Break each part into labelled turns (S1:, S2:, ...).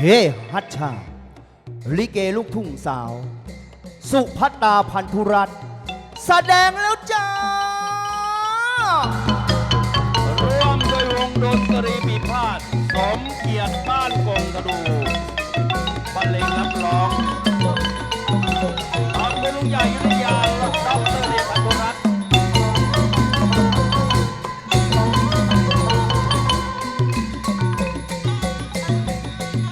S1: เฮ้ฮัชชา ลิเกลูกทุ่งสาว สุพัตตาพันธุรัตน์แสดงแล้วจ้า
S2: ร่วมโดยวงดนตรีปีพาดสมเกียรติบ้านกงกระดูบรรเลงรับร้อง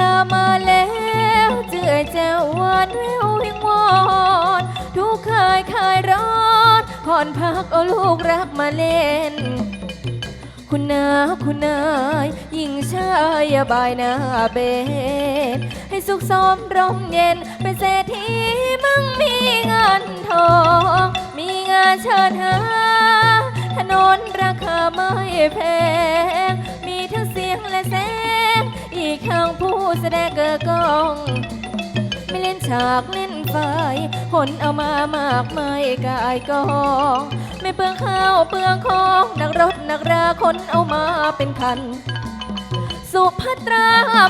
S2: ลา
S1: มา
S3: แล้วเจือแจววานแวววิงวอนทุกคายคายร้อนผ่อนพักเอาลูกรักมาเล่น คุณนาคุณนายยิ่งชายอย่าบายหน้าเบนให้สุขสมร่มเย็น เป็นเศรษฐีมั่งมีเงินทอง มีงานเชิญหา ถนนราคาไม่แพง ทั้งผู้แสดงเกอกองไม่เล่นฉากเล่นไฟหนเอามามากมายกายกอง ไม่เปลืองข้าวเปลืองของนักรถนักราคนเอามาเป็นคัน สุภัตรา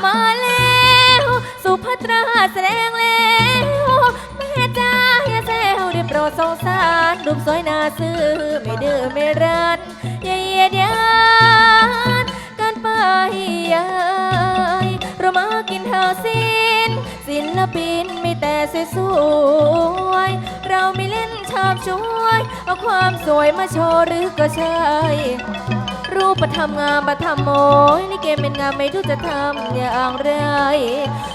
S3: มาแล้ว สุภัตราแสดงแล้วแม่จ้าอย่าแซวได้โปรดสงสารรูปสวยน่าซื้อไม่ดื้อไม่รันอย่าเยียดยานกันไปยา รามากินเท่าสิ้นศิลปินมีแต่สวยๆเราไม่เล่นชาบช่วย เอาความสวยมาโชว์หรือก็ใช่รูปธรรมงามประธรรมโมยนี่เกมเป็นงามไม่รู้จะทำอย่างไร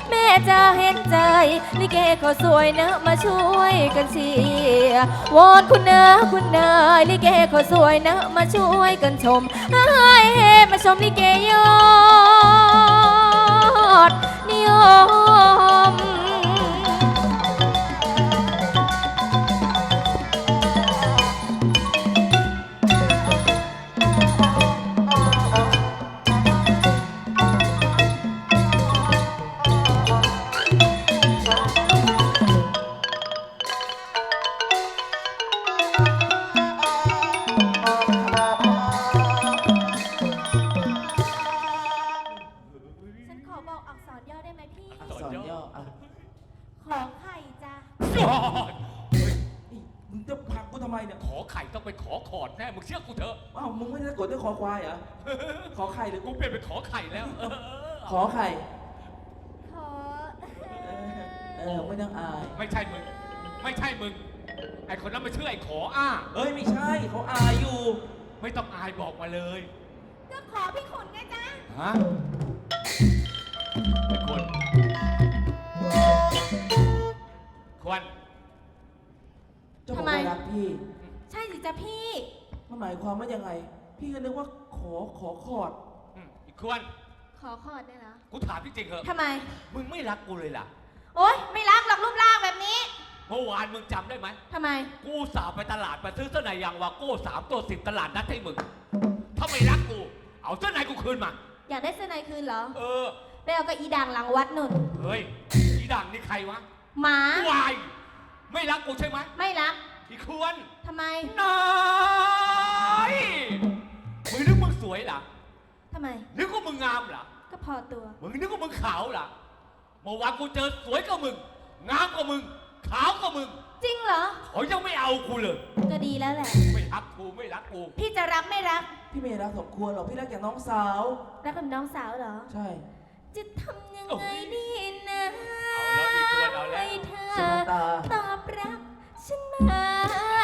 S3: แม่จะเห็นใจนี่เกเขาสวยนะมาช่วยกันเชียวอนคุณนะคุณนายนี่เกเขาสวยนะมาช่วยกันชมให้มาชมนี่เกยอ ดนิยม
S4: อควายเหรอขอไข่หรือ
S2: กู
S4: กู
S2: เปลี่ยนเป็นขอไข่แล้วเออ
S4: ขอไข่
S3: ขอ
S4: เออไม่ต้องอาย
S2: ไม่ใช่มึง ไม่ใช่มึง ไอคนนั้นไม่ชื่อไอขออ้า
S4: เอ้ยไม่ใช่เขาอายอยู่
S2: ไม่ต้องอายบอกมาเลย
S3: ก็ขอพี่ขุนไงจ๊ะ
S2: ฮะไอคนควร
S4: เจ้าบอก
S3: ทำไม
S4: ว่ารักพี่
S3: ใช่สิจ๊ะพี่
S4: มันหมายความว่ายังไง พี่ก็นึกว่าขอขอขอด
S2: อืมอีกควร
S3: ขอขอดได้เหรอ
S2: กูถามพี่จริงเหอะ
S3: ทำไม
S2: มึงไม่รักกูเลยล่ะ
S3: โอ๊ย ไม่รักหรอกรูปร่างแบบนี้
S2: เมื่อวานมึงจำได้ไหม
S3: ทำไม
S2: กูสาวไปตลาดไปซื้อเสื้อในยางวาโก้สามตัวสิบตลาดนัดให้มึง ถ้าไม่รักกู เอาเสื้อในกูคืนมา
S3: อยากได้เสื้อในคืนเหรอ
S2: เออ
S3: ไปเอากับอีด่างหลังวัดนุ่น
S2: เฮ้ยอีด่างนี่ใครวะ
S3: หมา
S2: วาย ไม่รักกูใช่ไหม
S3: ไม่รัก
S2: อีควร
S3: ทำไม
S2: นายมึงนึกมึงส วยเหรอ
S3: ทำไม
S2: นึกว่ามึงงามเหรอ
S3: ก็พอตัว
S2: มึงนึกว่ามึงขาวเหรอเมื่อวานกูเจอสวยกว่ามึง งามกว่ามึง ขาวกว่ามึง
S3: จริงเหรอ
S2: เขายังไม่เอากูเลย
S3: ก็ดีแล้วแหละ
S2: ไม่รักกูไม่รักกู
S3: พี่จะรักไม่รัก
S4: พี่ไม่รักสมควรหรอกพี่รักอย่างน้องสาว
S3: รักกับน้องสาวเหรอ
S4: ใช่
S3: จะทำยังไงดีนะ
S2: เอาแล้วอีกตัวเอาแล้ว
S3: ให้เธ
S4: สุ
S3: อ
S4: นันตา
S3: ตอบรับฉันมา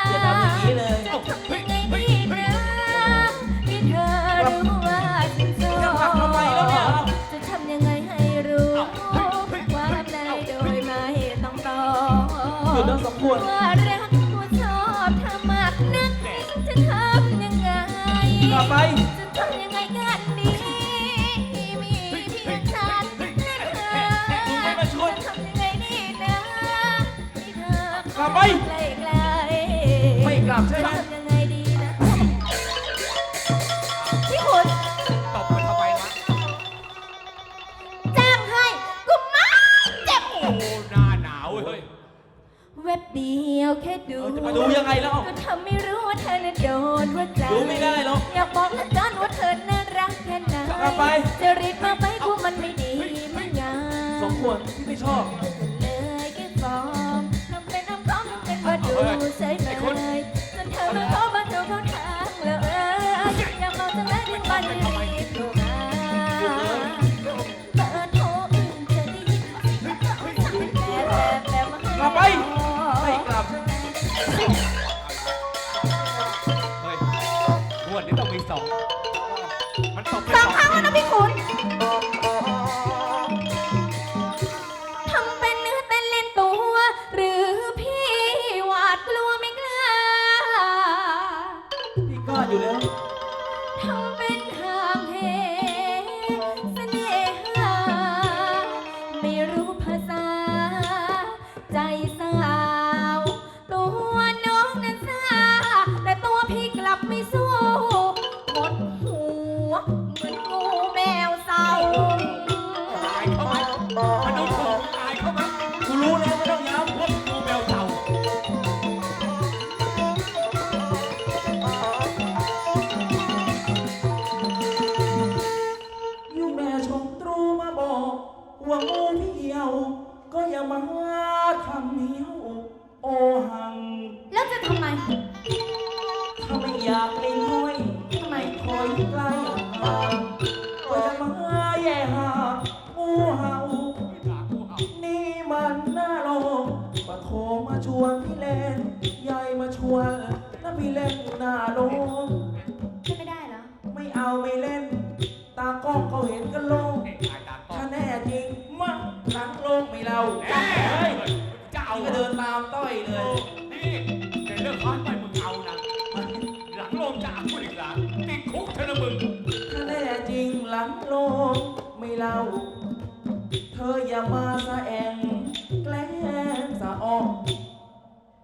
S4: อย่าทำอย่างนี้เลย ควร
S3: ว่ารักกูชอบเธอมากนักจะทำยังไง
S4: กลับไป
S3: จะทำยังไงกันดี มีเพียงฉันและเธอ
S4: มึงไม่มาช่วย
S3: จะทำยังไงดีนะที่เธอก
S4: ลับไป
S3: ไกลๆ
S4: ไม่กลับใช่ไหม
S3: เว็บเดียวแค่ดู
S4: เออจะมาดูยังไงเล่า
S3: ก็ทำไม่รู้ว่าเธอน่ะโดนว่าใจ
S4: ดูไม่ได้หรอก
S3: อยากบอกเหละกันว่าเธอน่ารักแค่ไหน
S4: กลับไป
S3: จะรีบมาไหมกูมันไม่ดีไม่งาม
S4: สมควรพี่ไม่ชอบ
S3: มาทำเหี้
S4: ยวโอหัง
S3: แล้วจะทำไม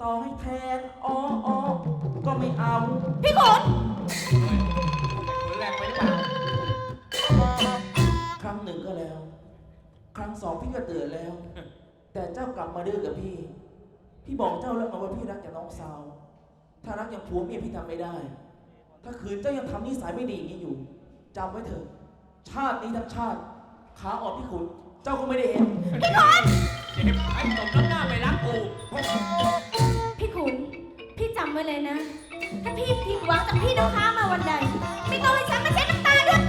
S4: ต่อ
S2: ให้
S4: แทนอ้อออก็ไม่เอา
S3: พี่ขุน
S2: แรงไปหรือเปล่า
S4: ครั้งหนึ่งก็แล้ว ครั้งสองพี่ก็เตือนแล้ว แต่เจ้ากลับมาดื้อกับพี่ พี่บอกเจ้าแล้วไงว่าพี่รักแต่น้องสาว ถ้ารักอย่างผัวเมียพี่ทำไม่ได้ ถ้าคืนเจ้ายังทำนิสัยไม่ดีอย่างนี้อยู่จำไว้เถอะ ชาตินี้ทั้งชาติ ขาอ่อนพี่ขุน เจ้าก็ไม่ได้เห็น
S2: เจ็บไอ้ตบน้ำหน้าไปรักกู
S3: พี่ขุนพี่จำไว้เลยนะ ถ้าพี่ผิดหวังจากพี่น้ำค้ามาวันใด ไม่ต้องให้ฉันมาเช็ดน้ำตาด้วย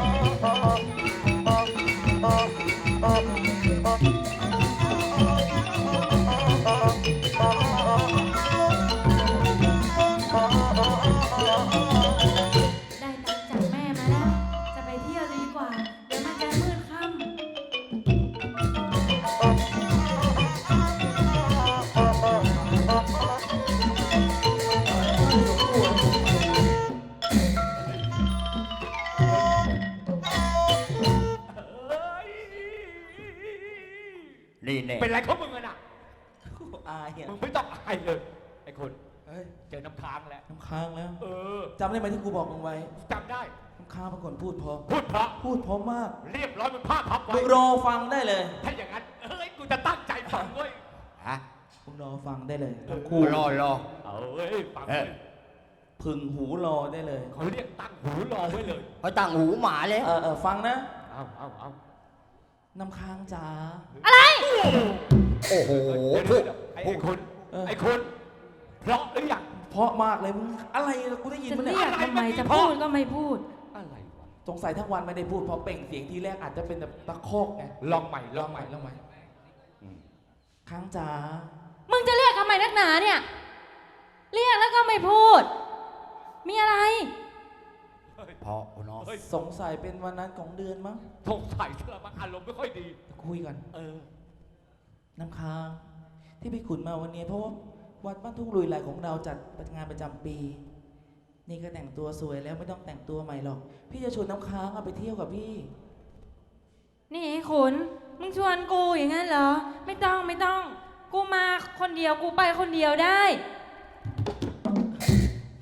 S4: ค้างเป็นคนพูดเพราะ
S2: พูดเพราะ
S4: พูดเพราะมาก
S2: เรียบร้อยมันผ้าพับไว้
S4: มึงรอฟังได้เลย
S2: ถ้าอย่างนั้นเอ้ยกูจะตั้งใจฟังเว้ย
S1: ฮะ
S4: มึงรอฟังได้เลยทั้ง
S1: กู
S4: คู่
S1: รอรอ
S2: เอาเว้ยฟัง
S1: เอ
S2: เว้
S1: อ
S2: ย
S4: พึงหูรอได้เลย
S2: เขาเรียกตั้งหูรอไว้เลย
S1: เขาตั้งหูหมาแล้ว
S4: เออเออฟังนะ
S2: เอาเอาเอา
S4: น้ำค้างจ๋า
S1: โอ้โห
S2: เดี๋ยว
S1: พูด
S2: เดี๋ยวไอ้
S1: พู
S2: ไอ้
S1: ด
S2: คน
S4: เออ
S2: ไอ้คนเพราะหรือยัง
S4: เพราะมากเลยมึงอะไรกูได้ยิน
S3: จะ
S4: มัน
S3: เรี
S4: เนี่ยย
S3: กทำไมจะพูดก็ไม่พูด
S2: อะไรวะ
S4: สงสัยทั้งวันไม่ได้พูดเพราะเปล่งเสียงทีแรกอาจจะเป็นแบบตะโคกไง
S2: ลองใหม่ล
S4: ล
S2: อ
S4: องง
S2: ให
S4: ให
S2: ม่
S4: ม่ลองใหม่ค้างจ๋า
S3: มึงจะเรียกทำไมนักหนาเนี่ย เรียกแล้วก็ไม่พูด มีอะไร
S1: พอเนาะ
S2: เฮ้ย
S4: สงสัยเป็นวันนั้นของเดือนมั้ง
S2: สงสัยเธอมันอารมณ์ไม่ค่อยดี
S4: คุยกัน
S2: เออ
S4: น้ำค้างที่พี่ขุนมาวันนี้เพราะว่าวัดบ้านทุ่งลุยไหลของเราจัดงานประจำปี นี่ก็แต่งตัวสวยแล้วไม่ต้องแต่งตัวใหม่หรอก พี่จะชวนน้ำค้างเอาไปเที่ยวกับพี่
S5: นี่ไอ้ขุน มึงชวนกูอย่างนั้นเหรอ ไม่ต้องไม่ต้อง กูมาคนเดียวกูไปคนเดียวได้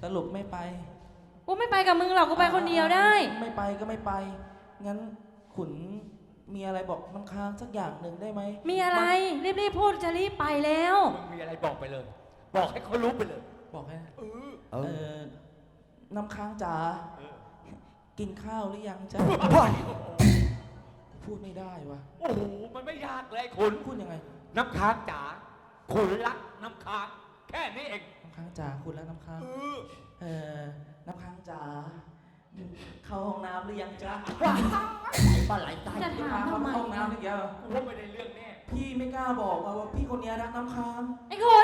S4: สรุปไม่ไป
S5: กูไม่ไปกับมึงหรอกกูไปคนเดียวได้
S4: ไม่ไปก็ไม่ไป งั้นขุนมีอะไรบอกน้ำค้างสักอย่างหนึ่งได้ไหม
S5: มีอะไรรีบๆพูดจะรีบไปแล้ว
S2: มึงมีอะไรบอกไปเลย บอกให้เขารู้ไปเลย
S4: บอกให้
S2: เออ
S1: เอ
S4: เอ
S1: อ
S4: อ น้ำค้างจ๋ากินข้าวหรือยังจ๊ะพูดไม่ได้วะ
S2: โอ้โห มันไม่ยากเลยคุณ
S4: พูดยังไง
S2: น้ำค้างจ๋าคุณรักน้ำค้าง แค่นี้เอง
S4: น้ำค้างจ๋าคุณแล้วน้ำค้าง
S2: เออ
S4: เออ น้ำค้างจ๋า เข้าห้องน้ำหรือยังจ๊ะ
S1: ปลาไหลตาย
S5: จะ
S4: พี่
S5: ถาม
S4: พาเขา
S5: ทำไม
S4: เข้าห้องน้ำหรือยัง
S2: กูว่าไม่ได้เรื่องแน่
S4: พี่ไม่กล้าบอกว่าว่าพี่คนนี้รักน้ำค้าง
S5: ไอ้ขุน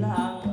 S5: หลัง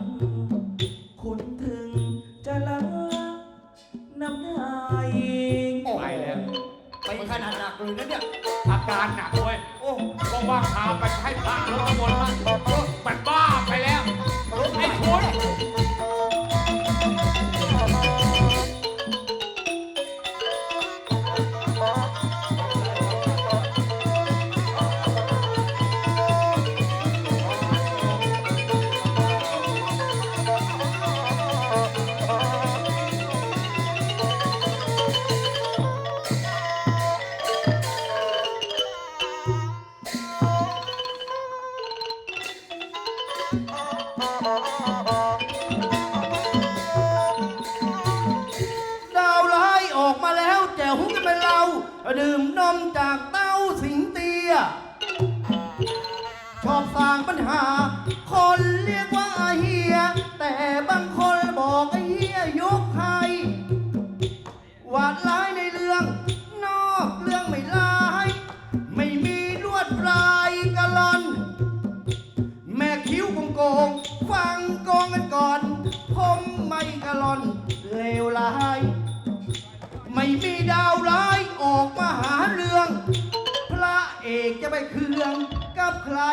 S5: ดื่มนม
S4: จา
S1: ก
S4: เต้า
S1: สิงเตีย ชอบสร้างปัญหา คนเรียกว่าอาเฮีย แต่บางคนบอกไอ้เฮียยก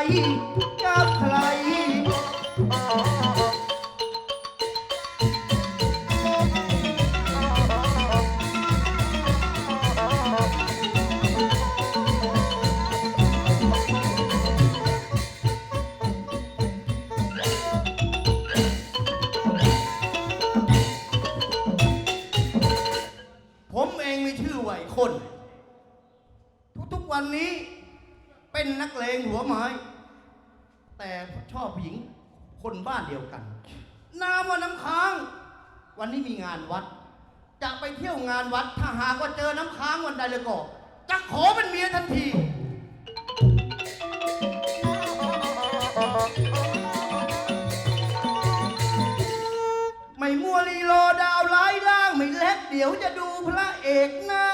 S1: กั ว่าน้ำค้าง วันนี้มีงานวัด จะไปเที่ยวงานวัด ถ้าหากว่าเจอน้ำค้างวันใดเลยก็จะขอเป็นเมียทันที ไม่มัวลีโลดาวร้ายล่าง ไม่เล็กเดี๋ยวจะดูพระเอกหน้า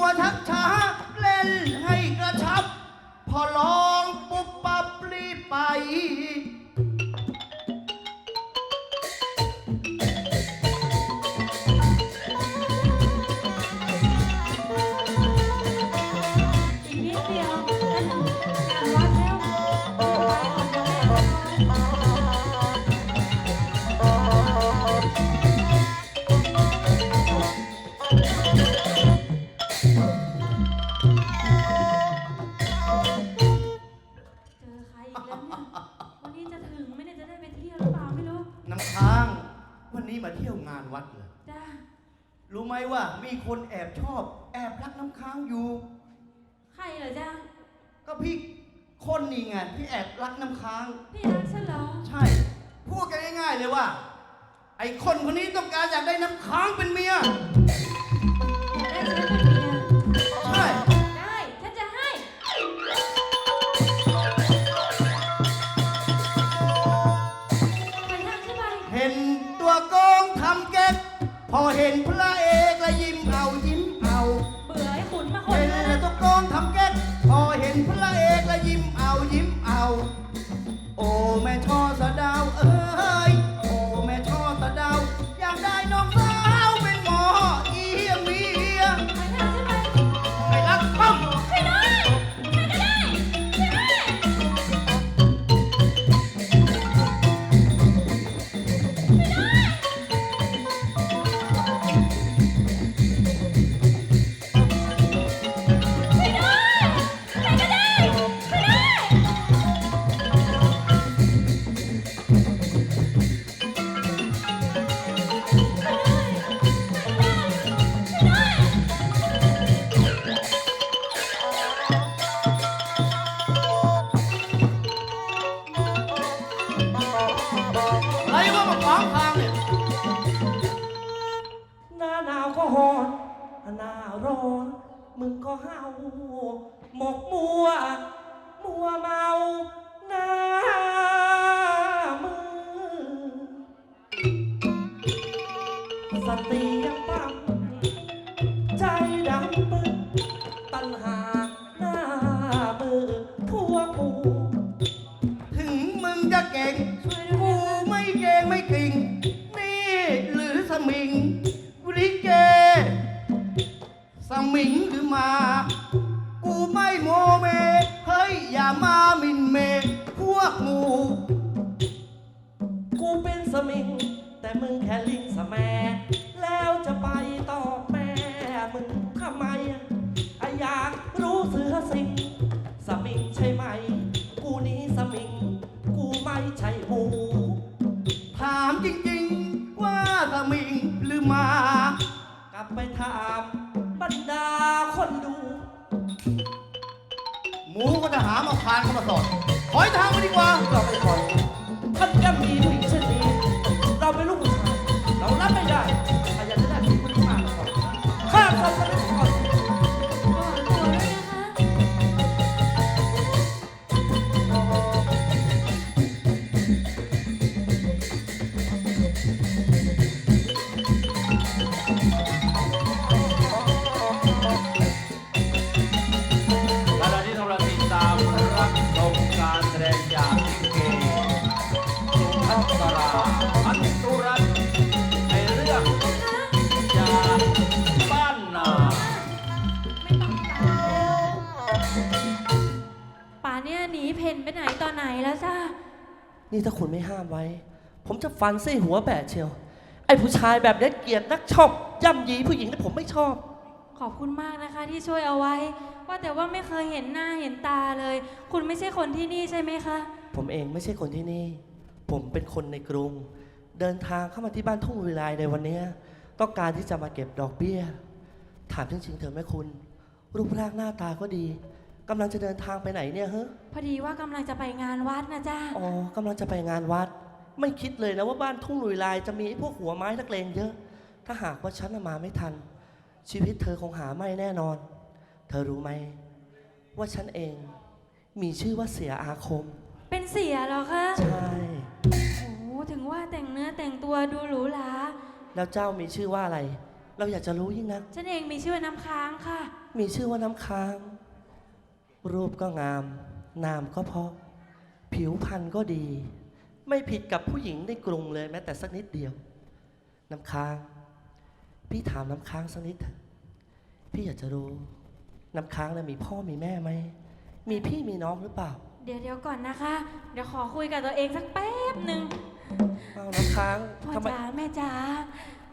S1: ชัวร์ชักช้า เล่นให้กระชับ พอล้อ รู้
S3: น้ำ
S1: ค้าง วันนี้มาเที่ยวงานวัดเหรอ
S3: จ้า
S1: รู้ไหมว่ามีคนแอบชอบ แอบรักน้ำค้างอยู่
S3: ใครเหรอจ้า
S1: ก็พี่คนนี่ไงที่แอบรักน้ำค้าง
S3: พี่รักฉันเหรอ
S1: ใช่ พูดกันง่ายๆเลยว่า ไอ้คนคนนี้ต้องการอยากได้น้ำค้างเป็นเมีย
S3: อย
S1: พอเห็นพระเอกแล้วยิ้มเอายิ้มเอา
S3: เบื่อไอ้ขุนมาคน
S1: เห็น
S3: แล้ว
S1: แต่
S3: นะ
S1: ตัวโกงทำเก๊กพอเห็นพระเอก มึงก็
S6: ห้าวหมกมัว มัวเมาหน้ามือสติยัง หมิ
S1: งหรือมา กูไม่โมเม เฮ้ย อย่ามาหมินเม พวกหมู
S6: กูเป็นสมิง แต่มึงแค่ลิงสแม
S3: นี่
S6: ถ้าคุณไม่ห้ามไว้ ผมจะฟันไส้หัวแบะเชียว ไอ้ผู้ชายแบบนี้เกลียดนักชอบย่ำยีผู้หญิงที่ผมไม่ชอบ
S3: ขอบคุณมากนะคะที่ช่วยเอาไว้ ว่าแต่ว่าไม่เคยเห็นหน้าเห็นตาเลย คุณไม่ใช่คนที่นี่ใช่ไหมคะ
S6: ผมเองไม่ใช่คนที่นี่ ผมเป็นคนในกรุง เดินทางเข้ามาที่บ้านทุ่งลุยลายในวันเนี้ยต้องการที่จะมาเก็บดอกเบี้ย ถามจริงๆเถอะแม่คุณ รูปร่างหน้าตาก็ดี กำลังจะเดินทางไปไหนเนี่ยเฮ้
S3: พอดีว่ากำลังจะไปงานวัดนะจ้า
S6: อ๋อกำลังจะไปงานวัด ไม่คิดเลยนะว่าบ้านทุ่งลุยลายจะมีไอ้พวกหัวไม้นักเลงเยอะ ถ้าหากว่าฉันน่ะมาไม่ทัน ชีวิตเธอคงหาไม่แน่นอน เธอรู้ไหม ว่าฉันเองมีชื่อว่าเสียอาคม
S3: เป็นเสียเหรอคะ
S6: ใช่
S3: โอ้ถึงว่าแต่งเนื้อแต่งตัวดูหรูหรา
S6: แล้วเจ้ามีชื่อว่าอะไร เราอยากจะรู้ยิ่งนัก
S5: ฉันเองมีชื่อว่าน้ำค้างค่ะ
S6: มีชื่อว่าน้ำค้าง รูปก็งาม นามก็เพราะ ผิวพรรณก็ดี ไม่ผิดกับผู้หญิงในกรุงเลยแม้แต่สักนิดเดียว น้ำค้าง พี่ถามน้ำค้างสักนิดเถอะพี่อยากจะรู้ น้ำค้างน่ะมีพ่อมีแม่ไหม มีพี่มีน้องหรือเปล่า
S5: เดี๋ยวเดี๋ยวก่อนนะคะ เดี๋ยวขอคุยกับตัวเองสักแป๊บหนึ่ง
S6: เอาน้ำค้าง
S5: พ่อ
S6: ทำไม
S5: จ๋าแม่จ๋า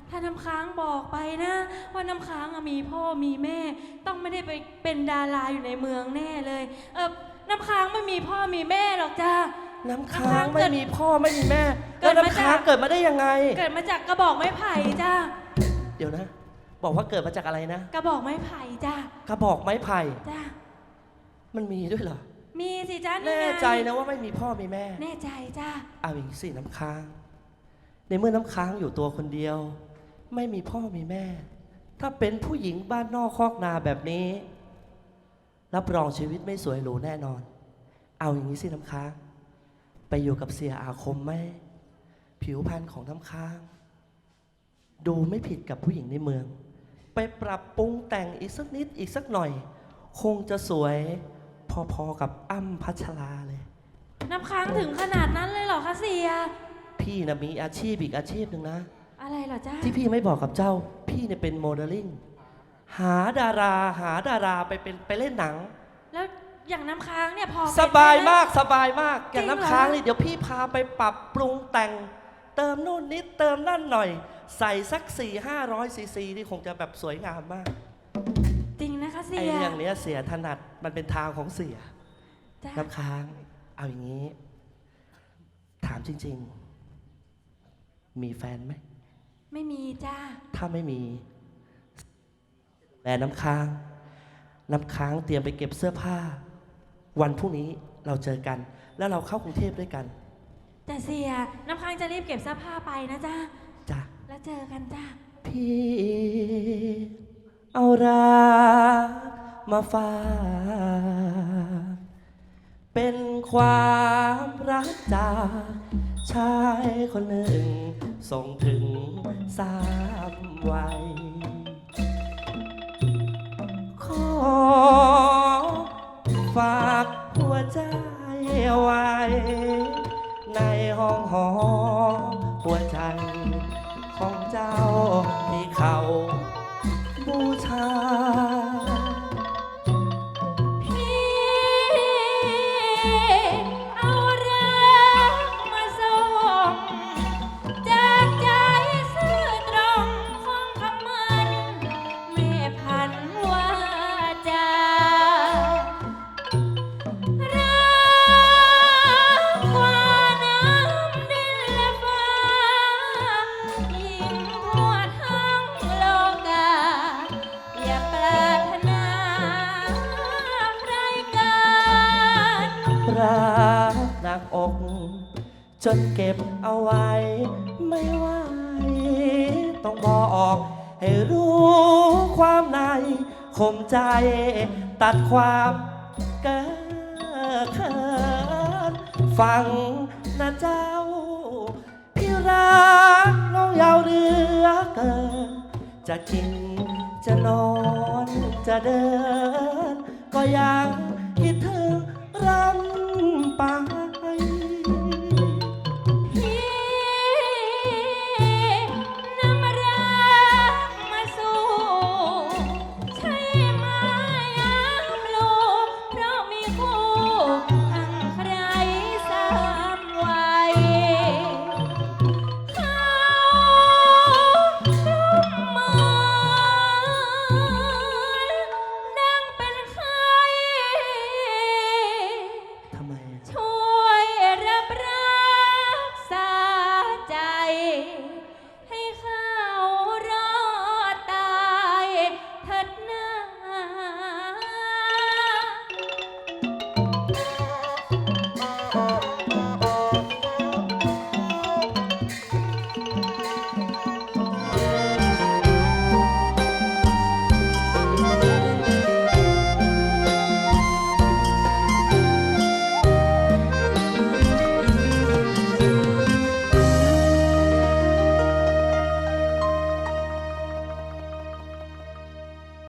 S5: ถ้าน้ำค้างบอกไปนะ ว่าน้ำค้างอะมีพ่อมีแม่ ต้องไม่ได้ไปเป็นดาราอยู่ในเมืองแน่เลย เออน้ำค้างไม่มีพ่อมีแม่หรอกจ้า
S6: น้ำค้าง
S5: น้ำค้าง
S6: ไม่มีพ่อไม่มีแม่
S5: เกิ
S6: แล้ว
S5: ดมา
S6: น้ำค้าง
S5: จาก
S6: เกิดมาได้ยังไง
S5: เกิดมาจากกระบอกไม้ไผ่จ้า
S6: เดี๋ยวนะ บอกว่าเกิดมาจากอะไรนะ
S5: กระบอกไม้ไผ่จ้าก
S6: ระบอกไม้ไผ่
S5: จ้า
S6: มันมีด้วยเหรอ
S5: มีสิจ้านี่
S6: แน่
S5: ไง
S6: ใจนะว่าไม่มีพ่อมีแม่
S5: แน่ใจจ้า
S6: เอาอย่างนี้สิน้ำค้าง ในเมื่อน้ำค้างอยู่ตัวคนเดียว ไม่มีพ่อมีแม่ ถ้าเป็นผู้หญิงบ้านนอกคอกนาแบบนี้ รับรองชีวิตไม่สวยหรูแน่นอน เอาอย่างนี้สิน้ำค้าง ไปอยู่กับเสียอาคมไหม ผิวพรรณของน้ำค้าง ดูไม่ผิดกับผู้หญิงในเมือง ไปปรับปรุงแต่งอีกสักนิดอีกสักหน่อย คงจะสวยพอๆกับอ้ำพัชราเลย
S5: น้ำค้างถึงขนาดนั้นเลยเหรอคะเสีย
S6: พี่นะมีอาชีพอีกอาชีพหนึ่งนะ
S5: อะไรเหรอจ้า
S6: ที่พี่ไม่บอกกับเจ้า พี่เนี่ยเป็นโมเดลลิ่งหาดาราหาดาราไปเป็นไปเล่นหนัง
S5: แล้วอย่างน้ำค้างเนี่ยพอเป็น
S6: สบาย
S5: ไห
S6: มากสบายมาก อย่าง
S5: จริงเหรอ
S6: น้ำค้างนี่เดี๋ยวพี่พาไปปรับปรุงแต่ง เติมนู่นนิดเติมนั่นหน่อย ใส่สัก4 5 0 0ซีซีนี่คงจะแบบสวยงามมาก
S5: จริงนะคะเสี
S6: ไอ้
S5: ย
S6: เรื่องเนี้ยเสียถนัดมันเป็นทางของเสีย
S5: จ้า
S6: น้ำค้างเอาอย่างนี้ ถามจริง ๆ มีแฟนไหม
S5: ไม่มีจ้า
S6: ถ้าไม่มีแต่น้ำค้าง น้ำค้างเตรียมไปเก็บเสื้อผ้า วันพรุ่งนี้เราเจอกัน แล้วเราเข้ากรุงเทพด้วยกัน
S5: แต่เสียน้ำค้างจะรีบเก็บเสื้อผ้าไปนะจ้า
S6: จ้ะ
S5: แล้วเจอกันจ้า
S6: พี่ เอารักมาฝากเป็นความรักจาก ชายคนหนึ่ง ส่งถึงสามวัย ขอฝากหัวใจไว้ ในห้องหอหัวใจ อก ให้รู้ความในคมใจตัดความเกินเขินฟังนะเจ้า พี่รักน้องยาวเรือเกินจะกินจะนอนจะเดิน ก็ยังคิดถึงรำไป